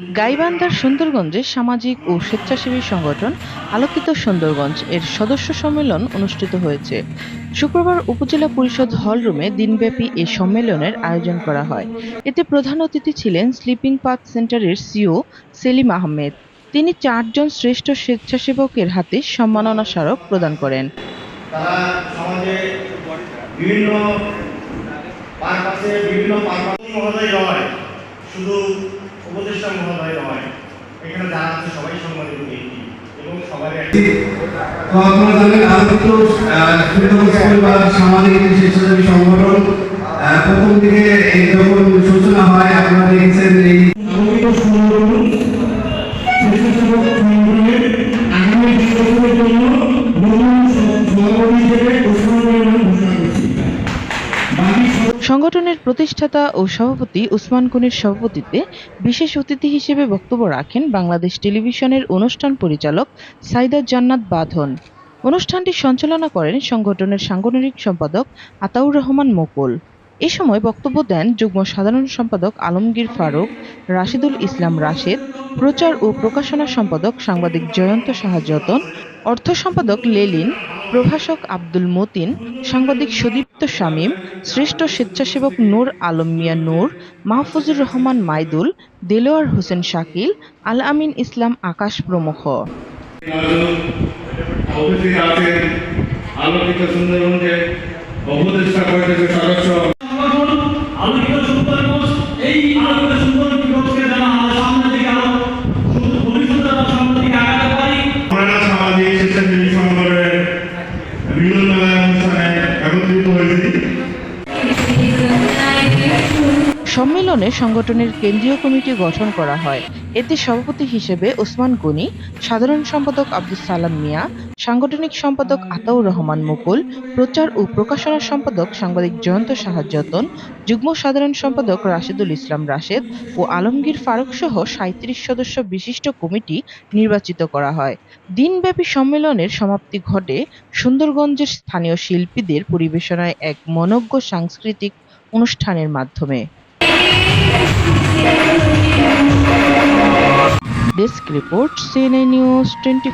গাইবান্ধার সুন্দরগঞ্জে সামাজিক ও স্বেচ্ছাসেবী সংগঠন আলোকিত সুন্দরগঞ্জ এর সদস্য সম্মেলন অনুষ্ঠিত হয়েছে। শুক্রবার উপজেলা পরিষদ হলরুমে দিনব্যাপী এই সম্মেলনের আয়োজন করা হয়। এতে প্রধান অতিথি ছিলেন স্লিপিং পাথ সেন্টারের সিও সেলিম আহমেদ। তিনি চারজন শ্রেষ্ঠ স্বেচ্ছাসেবকের হাতে সম্মাননা স্মারক প্রদান করেন। শুধু উপদেষ্টা মহোদয় নয় এখানে যারা আছে সবাই সম্মানিত ব্যক্তি এবং সবাই তো আপনারা জানেন আলোকিত আহ, সামাজিক স্বেচ্ছাসেবী সংগঠন প্রথম এই যখন সূচনা হয় আপনারা দেখেছেন এই জন্য ওসমান সংগঠনের প্রতিষ্ঠাতা ও সভাপতি উসমান গনির সভাপতিত্বে বিশেষ অতিথি হিসেবে বক্তব্য রাখেন বাংলাদেশ টেলিভিশনের অনুষ্ঠান পরিচালক সাইদাত জান্নাত বাঁধন। অনুষ্ঠানটি সঞ্চালনা করেন সংগঠনের সাংগঠনিক সম্পাদক আতাউর রহমান মোকল। এ সময় বক্তব্য দেন যুগ্ম সাধারণ সম্পাদক আলমগীর ফারুক, রাশিদুল ইসলাম রাশেদ, প্রচার ও প্রকাশনা সম্পাদক সাংবাদিক জয়ন্ত শাহযতন অর্থ সম্পাদক লেলিন প্রভাষক আব্দুল মতিন, সাংবাদিক সুদীপ্ত শামীম, শ্রেষ্ঠ স্বেচ্ছাসেবক নূর আলম মিয়া নূর, মাহফুজুর রহমান মাইদুল, দেলোয়ার হোসেন শাকিল, আল আমিন ইসলাম আকাশ প্রমুখ। আলোকিত সদস্য সম্মেলনে সংগঠনের কেন্দ্রীয় কমিটি গঠন করা হয়। এতে সভাপতি হিসেবে ওসমান গনি, সাধারণ সম্পাদক আব্দুল সালাম মিয়া, সাংগঠনিক সম্পাদক আতাউর রহমান মুকুল, প্রচার ও প্রকাশনা সম্পাদক সাংবাদিক জয়ন্ত সাহায্যতন, যুগ্ম সাধারণ সম্পাদক রাশেদুল ইসলাম রাশেদ ও আলমগীর ফারুক সহ সাঁত্রিশ সদস্য বিশিষ্ট কমিটি নির্বাচিত করা হয়। দিনব্যাপী সম্মেলনের সমাপ্তি ঘটে সুন্দরগঞ্জের স্থানীয় শিল্পীদের পরিবেশনায় এক মনজ্ঞ সাংস্কৃতিক অনুষ্ঠানের মাধ্যমে। Desk report CNA news twenty